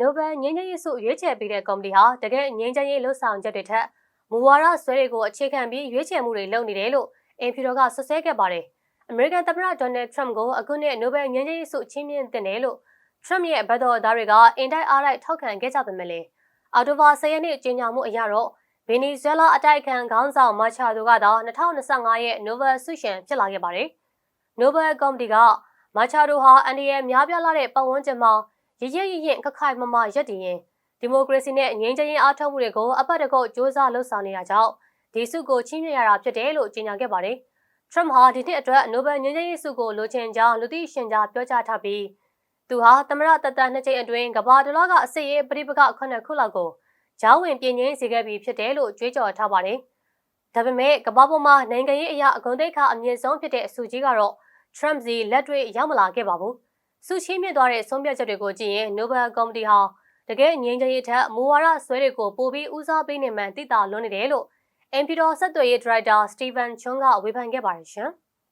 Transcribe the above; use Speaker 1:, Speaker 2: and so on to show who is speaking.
Speaker 1: နိုဘယ်ငြိမ်းချမ်းရေးဆုရွေးချယ်ပေးတဲ့ကော်မတီဟာတကယ်ငြိမ်းချမ်းရေးလှုပ်ဆောင်ချက်တွေထက်မူဝါဒဆွဲတွေကိုအခြေခံပြီးရွေးချယ်မှုတွေလုပ်နေတယ်လို့အင်ဖီတော်ကဆွဆွဲခဲ့ပါတယ်။အမေရိကန်သမ္မတဒေါ်နယ်ထရမ့်ကိုအခုနှစ်နိုဘယ်ငြိမ်းချမ်းရေးဆုချီးမြှင့်တင်တယ်လို့ထရမ့်ရဲ့ဘက်တော်သားတွေကအင်တိုက်အားတိုက်ထောက်ခံခဲ့ကြပေမဲ့လည်းအော်တိုဘာ10ရက်နေ့ကြေညာမှုအရတော့ဗင်နီဇွဲလားအတိုက်အခံခေါင်းဆောင်မာချာဒိုကတော့2025ရဲ့နိုဘယ်ဆုရှင်ဖြစ်လာခဲ့ပါတယ်။နိုဘယ်ကော်မတီကမာချာဒိုဟာအန်ဒီရဲ့များပြားလာတဲ့ပတ်ဝန်းကျင်မှာ ရရရရင်ခခိုင်မမရက်တည်ရင်ဒီမိုကရေစီနဲ့ငြိမ်းချမ်းရေးအားထုတ်မှုတွေကိုအပတ်တကုတ်စ조사လှုပ်ဆောင်နေတာကြောင့်ဒီဆုကိုချီးမြှင့်ရတာဖြစ်တယ်လို့ကြေညာခဲ့ပါတယ်။ Trump ဟာဒီနှစ်အတွက်နိုဘယ်ငြိမ်းချမ်းရေးဆုကိုလိုချင်ကြောင်းလူသိရှင်ကြားပြောကြားထားပြီးသူဟာသမရတတနှစ်ချိန်အတွင်းကဘာဒလောကအစစ်ရေးပရိပခခုနှစ်ခုလောက်ကိုဂျောင်းဝင်ပြင်းရင်းစေခဲ့ပြီးဖြစ်တယ်လို့ကြွေးကြော်ထားပါတယ်။ဒါပေမဲ့ကဘာပေါ်မှာနိုင်ငံရေးအရာအဂုဏ်သိက္ခာအမြင့်ဆုံးဖြစ်တဲ့အဆိုကြီးကတော့ Trump စီလက်တွေ့ရောက်မလာခဲ့ပါဘူး။ စုချီးမြင့်သွားတဲ့ဆုံးဖြတ်ချက်တွေကိုကြည့်ရင် Nobel ကော်မတီဟာတကယ်ငြိမ်းချမ်းရေးထက်မူဝါဒဆွဲတွေကိုပိုပြီးဦးစားပေးနေမှန်သိတာလွန်နေတယ်လို့ MP တော်ဆက်သွယ်ရေးဒါရိုက်တာစတီဗန်ချွန်းကဝေဖန်ခဲ့ပါတယ်ရှင်။